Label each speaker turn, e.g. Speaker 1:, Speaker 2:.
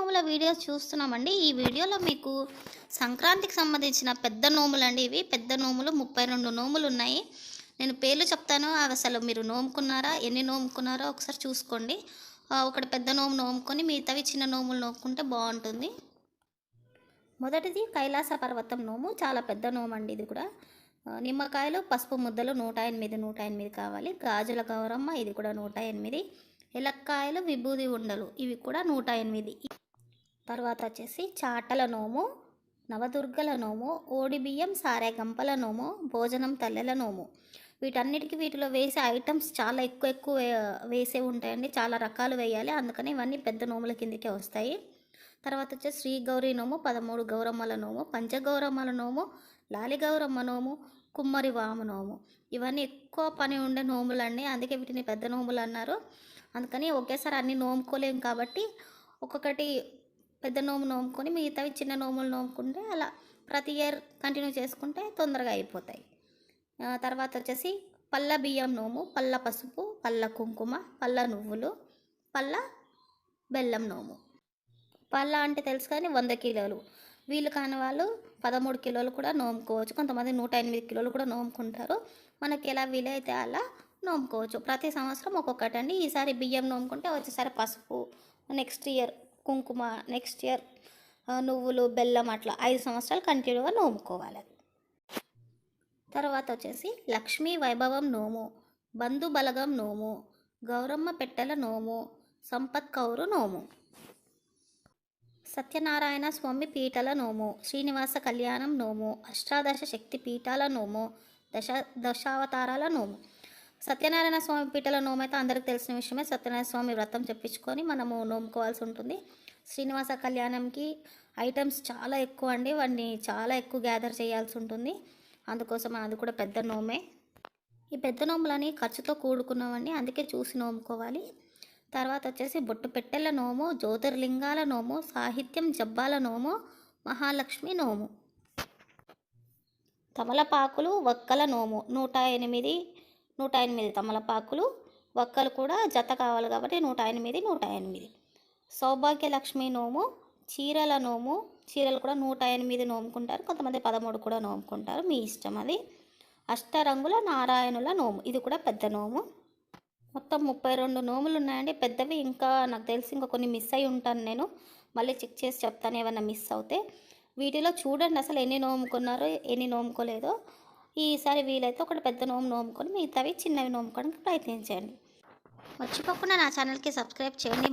Speaker 1: నోముల videos చూస్తున్నామండి. ఈ వీడియోలో మీకు సంక్రాంతికి సంబంధించిన పెద్ద నోములు అండి ఇవి. పెద్ద నోములు ముప్పై రెండు నోములు ఉన్నాయి. నేను పేర్లు చెప్తాను. అవి అసలు మీరు నోముకున్నారా? ఎన్ని నోముకున్నారో ఒకసారి చూసుకోండి. ఒకటి పెద్ద నోము నోముకొని మిగతావి చిన్న నోములు నోముకుంటే బాగుంటుంది. మొదటిది కైలాస పర్వతం నోము. చాలా పెద్ద నోము అండి ఇది కూడా. నిమ్మకాయలు పసుపు ముద్దలు నూట ఎనిమిది నూట ఎనిమిది కావాలి. గాజుల గౌరమ్మ ఇది కూడా నూట ఎనిమిది. ఎలక్కాయలు విభూది ఉండలు ఇవి కూడా నూట ఎనిమిది. తర్వాత వచ్చేసి చాటల నోము నవదుర్గల నోము ఓడి బియ్యం సారే గంపల నోము భోజనం తల్లెల నోము. వీటన్నిటికీ వీటిలో వేసే ఐటమ్స్ చాలా ఎక్కువ ఎక్కువ వేసే ఉంటాయండి. చాలా రకాలు వేయాలి. అందుకని ఇవన్నీ పెద్ద నోముల కిందకే వస్తాయి. తర్వాత వచ్చేసి శ్రీ గౌరీ నోము పదమూడు గౌరమ్మల నోము పంచగౌరమ్మల నోము లాలి గౌరమ్మ నోము కుమ్మరి వామ నోము. ఇవన్నీ ఎక్కువ పని ఉండే నోములండి. అందుకే వీటిని పెద్ద నోములు అన్నారు. అందుకని ఒకేసారి అన్ని నోముకోలేము కాబట్టి ఒక్కొక్కటి పెద్ద నోము నోముకొని మిగతావి చిన్న నోములు నోముకుంటే అలా ప్రతి ఇయర్ కంటిన్యూ చేసుకుంటే తొందరగా అయిపోతాయి. తర్వాత వచ్చేసి పళ్ళ బియ్యం నోము పళ్ళ పసుపు పళ్ళ కుంకుమ పళ్ళ నువ్వులు పళ్ళ బెల్లం నోము. పళ్ళ అంటే తెలుసు కానీ వంద కిలోలు. వీళ్ళు కాని వాళ్ళు పదమూడు కిలోలు కూడా నోముకోవచ్చు. కొంతమంది నూట ఎనిమిది కిలోలు కూడా నోముకుంటారు. మనకి ఎలా వీలైతే అలా నోముకోవచ్చు. ప్రతి సంవత్సరం ఒక్కొక్కటి అండి ఈసారి బియ్యం నోముకుంటే వచ్చేసారి పసుపు నెక్స్ట్ ఇయర్ కుంకుమ నెక్స్ట్ ఇయర్ నువ్వులు బెల్లం అట్లా ఐదు సంవత్సరాలు కంటిన్యూగా నోముకోవాలి. తర్వాత వచ్చేసి లక్ష్మీ వైభవం నోము బంధు బలగం నోము గౌరమ్మ పెట్టెల నోము సంపత్ కౌరు నోము. సత్యనారాయణ స్వామి పీఠల నోము శ్రీనివాస కళ్యాణం నోము అష్టాదశ శక్తి పీఠాల నోము దశ దశావతారాల నోము. సత్యనారాయణ స్వామి పీటల నోమైతే అందరికి తెలిసిన విషయమే. సత్యనారాయణ స్వామి వ్రతం చెప్పించుకొని మనము నోముకోవాల్సి ఉంటుంది. శ్రీనివాస కళ్యాణంకి ఐటమ్స్ చాలా ఎక్కువ అండి. వాడిని చాలా ఎక్కువ గ్యాదర్ చేయాల్సి ఉంటుంది. అందుకోసం అది కూడా పెద్ద నోమే. ఈ పెద్ద నోములని ఖర్చుతో కూడుకున్నవండి అందుకే చూసి నోముకోవాలి. తర్వాత వచ్చేసి బొట్టు పెట్టెల నోము జ్యోతిర్లింగాల నోము సాహిత్యం జబ్బాల నోము మహాలక్ష్మి నోము. తమలపాకులు వక్కల నోము. నూట ఎనిమిది నూట ఎనిమిది తమలపాకులు వక్కలు కూడా జత కావాలి కాబట్టి నూట ఎనిమిది నూట ఎనిమిది. సౌభాగ్యలక్ష్మి నోము చీరల నోము చీరలు కూడా నూట ఎనిమిది నోముకుంటారు కొంతమంది పదమూడు కూడా నోముకుంటారు మీ ఇష్టం అది. అష్టరంగుల నారాయణుల నోము ఇది కూడా పెద్ద నోము. మొత్తం ముప్పై రెండు నోములు ఉన్నాయండి పెద్దవి ఇంకా నాకు తెలిసి ఇంకా కొన్ని మిస్ అయి ఉంటాను నేను. మళ్ళీ చెక్ చేసి చెప్తాను ఏమైనా మిస్ అవుతే. వీటిలో చూడండి అసలు ఎన్ని నోముకున్నారో ఎన్ని నోముకోలేదో. ఈసారి వీలైతే ఒకటి పెద్ద నోము నోముకొని మిగతావి చిన్నవి నోముకోవడానికి ప్రయత్నించండి. మర్చిపోకుండా నా ఛానల్కి సబ్స్క్రైబ్ చేయండి.